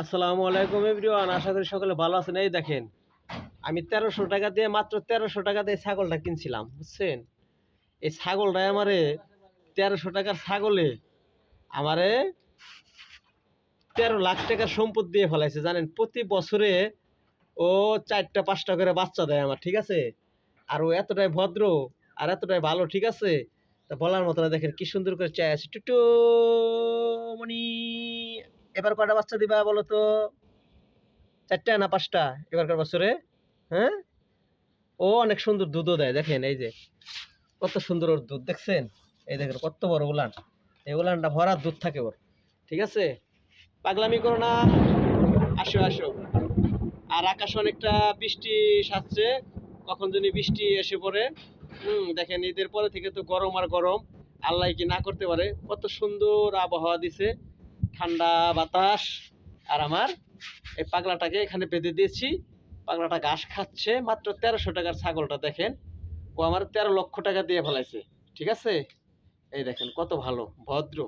আসসালামু আলাইকুম এভরিওয়ান, আশা করি সকলে ভালো আছেন। এই দেখেন, আমি তেরোশো টাকা দিয়ে, মাত্র তেরোশো টাকা দিয়ে ছাগলটা কিনছিলাম, বুঝছেন? এই ছাগলটাই আমারে তেরোশো টাকার ছাগলে আমারে তেরো লাখ টাকার সম্পদ দিয়ে ফেলাইছে, জানেন? প্রতি বছরে ও চারটা, পাঁচটা করে বাচ্চা দেয় আমার, ঠিক আছে? আর ও এতটাই ভদ্র আর এতটাই ভালো, ঠিক আছে? তা বলার মতো না, দেখেন কি সুন্দর করে চাই আছে। টুটু মনি এবার কটা বাচ্চা দিবা বলো তো? চারটা না পাঁচটা এবারকার বছরে? হ্যাঁ? ও অনেক সুন্দর দুধও দেয়, দেখেন এই যে। কত সুন্দর ওর দুধ, দেখছেন? এই দেখেন কত বড় উলান। এই উলানটা ভরা দুধ থাকে ওর, ঠিক আছে? পাগলামি করো না। আসো আসো। আর আকাশ অনেকটা বৃষ্টি সাজছে কখন যদি বৃষ্টি এসে পড়ে। হুম, দেখেন ঈদের পরে থেকে তো গরম আর গরম। আল্লাহ কি না করতে পারে? কত সুন্দর আবহাওয়া দিছে। ঠান্ডা বাতাস আর আমার এই পাগলাটাকে এখানে বেঁধে দিয়েছি। পাগলাটা ঘাস খাচ্ছে, মাত্র তেরোশো টাকার ছাগলটা দেখেন। ও আমার তেরো লক্ষ টাকা দিয়ে ফেলাইছে, ঠিক আছে? এই দেখেন কত ভালো, ভদ্র।